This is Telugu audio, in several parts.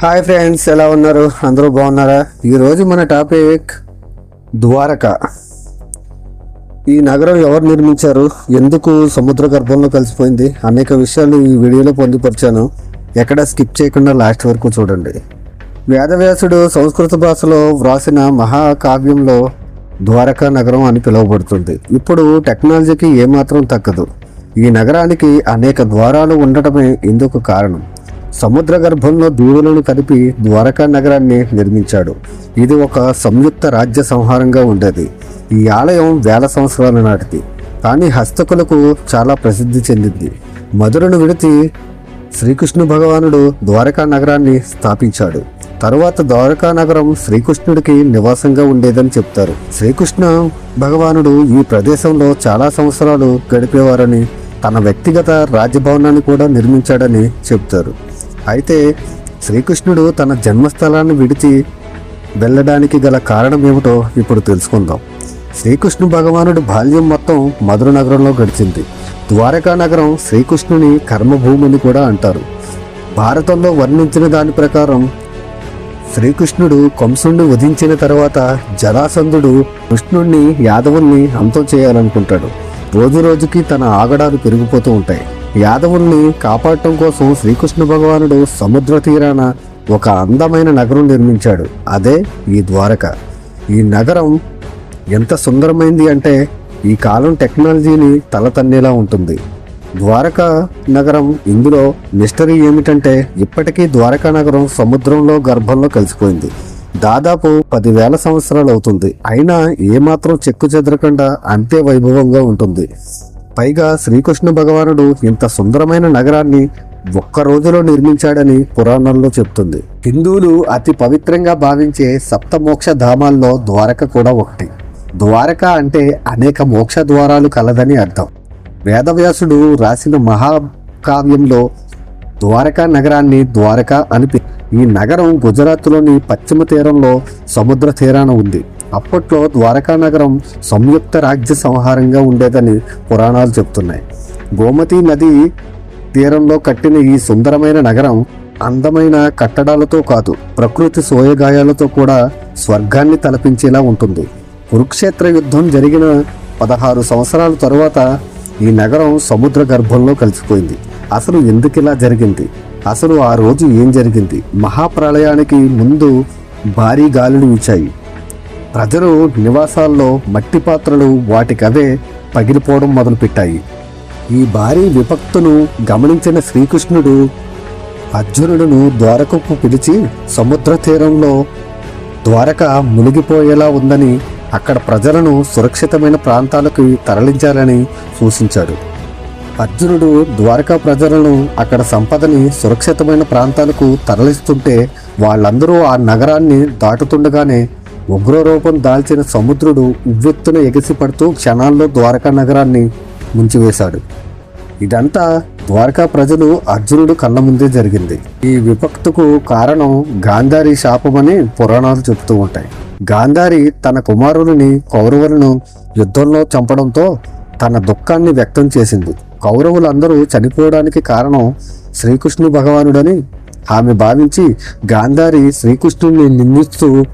హాయ్ ఫ్రెండ్స్ ఎలా ఉన్నారు? అందరూ బాగున్నారా? ఈరోజు మన టాపిక్ ద్వారక. ఈ నగరం ఎవరు నిర్మించారు? ఎందుకు సముద్ర గర్భంలో కలిసిపోయింది? అనేక విషయాలు ఈ వీడియోలో పొందుపరిచాను. ఎక్కడ స్కిప్ చేయకుండా లాస్ట్ వరకు చూడండి. వేదవ్యాసుడు సంస్కృత భాషలో వ్రాసిన మహాకావ్యంలో ద్వారకా నగరం అని పిలువబడుతుంది. ఇప్పుడు టెక్నాలజీకి ఏమాత్రం తగ్గదు. ఈ నగరానికి అనేక ద్వారాలు ఉండటమే ఇందుకు కారణం. సముద్ర గర్భంలో దీవులను కలిపి ద్వారకా నగరాన్ని నిర్మించాడు. ఇది ఒక సంయుక్త రాజ్య సంహారంగా ఉండేది. ఈ ఆలయం వేల సంవత్సరాల నాటిది. కానీ హస్తకులకు చాలా ప్రసిద్ధి చెందింది. మధురను విడిచి శ్రీకృష్ణ భగవానుడు ద్వారకా నగరాన్ని స్థాపించాడు. తరువాత ద్వారకా నగరం శ్రీకృష్ణుడికి నివాసంగా ఉండేదని చెప్తారు. శ్రీకృష్ణ భగవానుడు ఈ ప్రదేశంలో చాలా సంవత్సరాలు గడిపేవారని తన వ్యక్తిగత రాజభవనాన్ని కూడా నిర్మించాడని చెప్తారు. అయితే శ్రీకృష్ణుడు తన జన్మస్థలాన్ని విడిచి వెళ్ళడానికి గల కారణం ఏమిటో ఇప్పుడు తెలుసుకుందాం. శ్రీకృష్ణ భగవానుడి బాల్యం మొత్తం మధుర నగరంలో గడిచింది. ద్వారకా నగరం శ్రీకృష్ణుని కర్మభూమిని కూడా అంటారు. భారతంలో వర్ణించిన దాని ప్రకారం శ్రీకృష్ణుడు కంసుణ్ణి వధించిన తర్వాత జరాసంధుడు కృష్ణుణ్ణి యాదవుల్ని అంతం చేయాలనుకుంటాడు. రోజు రోజుకి తన ఆగడాలు పెరిగిపోతూ ఉంటాయి. యాదవుల్ని కాపాడటం కోసం శ్రీకృష్ణ భగవానుడు సముద్ర తీరాన ఒక అందమైన నగరం నిర్మించాడు. అదే ఈ ద్వారక. ఈ నగరం ఎంత సుందరమైంది అంటే ఈ కాలం టెక్నాలజీని తలతన్నేలా ఉంటుంది. ద్వారకా నగరం ఇందులో మిస్టరీ ఏమిటంటే ఇప్పటికీ ద్వారకా నగరం సముద్రంలో గర్భంలో కలిసిపోయింది. దాదాపు పదివేల సంవత్సరాలు అవుతుంది అయినా ఏమాత్రం చెక్కు చెదరకుండా అంతే వైభవంగా ఉంటుంది. పైగా శ్రీకృష్ణ భగవానుడు ఇంత సుందరమైన నగరాన్ని ఒక్క రోజులో నిర్మించాడని పురాణంలో చెప్తుంది. హిందువులు అతి పవిత్రంగా భావించే సప్తమోక్ష ధామాల్లో ద్వారక కూడా ఒకటి. ద్వారక అంటే అనేక మోక్ష ద్వారాలు కలదని అర్థం. వేదవ్యాసుడు రాసిన మహాకావ్యంలో ద్వారకా నగరాన్ని ద్వారక అని ఈ నగరం గుజరాత్లోని పశ్చిమ తీరంలో సముద్ర తీరాన ఉంది. అప్పట్లో ద్వారకా నగరం సంయుక్త రాజ్య సంహారంగా ఉండేదని పురాణాలు చెబుతున్నాయి గోమతి నది తీరంలో కట్టిన ఈ సుందరమైన నగరం అందమైన కట్టడాలతో కాదు ప్రకృతి సోయగాయాలతో కూడా స్వర్గాన్ని తలపించేలా ఉంటుంది. కురుక్షేత్ర యుద్ధం జరిగిన పదహారు సంవత్సరాల తరువాత ఈ నగరం సముద్ర గర్భంలో కలిసిపోయింది. అసలు ఎందుకు ఇలా జరిగింది? అసలు ఆ రోజు ఏం జరిగింది? మహాప్రళయానికి ముందు భారీ గాలులు వీచాయి. ప్రజలు నివాసాల్లో మట్టి పాత్రలు వాటికవే పగిలిపోవడం మొదలుపెట్టాయి. ఈ భారీ విపక్తును గమనించిన శ్రీకృష్ణుడు అర్జునుడును ద్వారకకు పిలిచి సముద్ర తీరంలో ద్వారక మునిగిపోయేలా ఉందని అక్కడ ప్రజలను సురక్షితమైన ప్రాంతాలకు తరలించాలని సూచించాడు. అర్జునుడు ద్వారకా ప్రజలను అక్కడ సంపదని సురక్షితమైన ప్రాంతాలకు తరలిస్తుంటే వాళ్ళందరూ ఆ నగరాన్ని దాటుతుండగానే ఉగ్రరూపం దాల్చిన సముద్రుడు ఉవ్వెత్తున ఎగిసిపడుతూ క్షణాల్లో ద్వారకా నగరాన్ని ముంచివేశాడు. ఇదంతా ద్వారకా ప్రజలు అర్జునుడు కళ్ళ ముందే జరిగింది. ఈ విపక్తుకు కారణం గాంధారి శాపమని పురాణాలు చెబుతూ ఉంటాయి. గాంధారి తన కుమారుని కౌరవులను యుద్ధంలో చంపడంతో తన దుఃఖాన్ని వ్యక్తం చేసింది. కౌరవులందరూ చనిపోవడానికి కారణం శ్రీకృష్ణు భగవానుడని ఆమె భావించి గాంధారి శ్రీకృష్ణుని నిందిస్తూ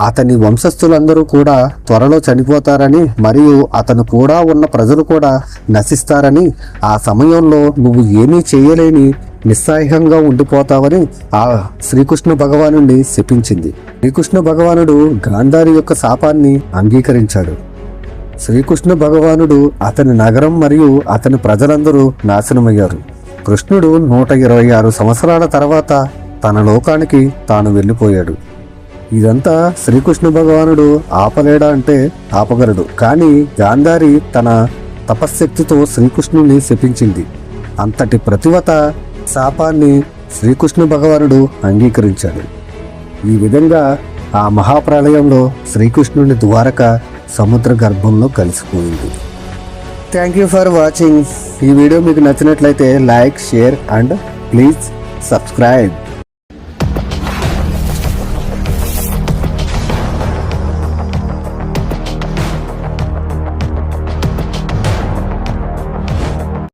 అతని వంశస్థులందరూ కూడా త్వరలో చనిపోతారని మరియు అతను కూడా ఉన్న ప్రజలు కూడా నశిస్తారని ఆ సమయంలో నువ్వు ఏమీ చేయలేని నిస్సహాయంగా ఉండిపోతావని ఆ శ్రీకృష్ణ భగవానుడిని శపించింది. శ్రీకృష్ణ భగవానుడు గాంధారి యొక్క శాపాన్ని అంగీకరించాడు. శ్రీకృష్ణ భగవానుడు అతని నగరం మరియు అతని ప్రజలందరూ నాశనమయ్యారు. కృష్ణుడు నూట ఇరవై ఆరు సంవత్సరాల తర్వాత తన లోకానికి తాను వెళ్ళిపోయాడు. ఇదంతా శ్రీకృష్ణ భగవానుడు ఆపలేడా అంటే ఆపగలడు. కానీ గాంధారి తన తపశ్శక్తితో శ్రీకృష్ణుని శపించింది. అంతటి ప్రతివత శాపాన్ని శ్రీకృష్ణ భగవానుడు అంగీకరించాడు. ఈ విధంగా ఆ మహాప్రళయంలో శ్రీకృష్ణుని ద్వారక సముద్ర గర్భంలో కలిసిపోయింది. థ్యాంక్ యూ ఫర్ వాచింగ్ ఈ వీడియో మీకు నచ్చినట్లయితే like share and please subscribe.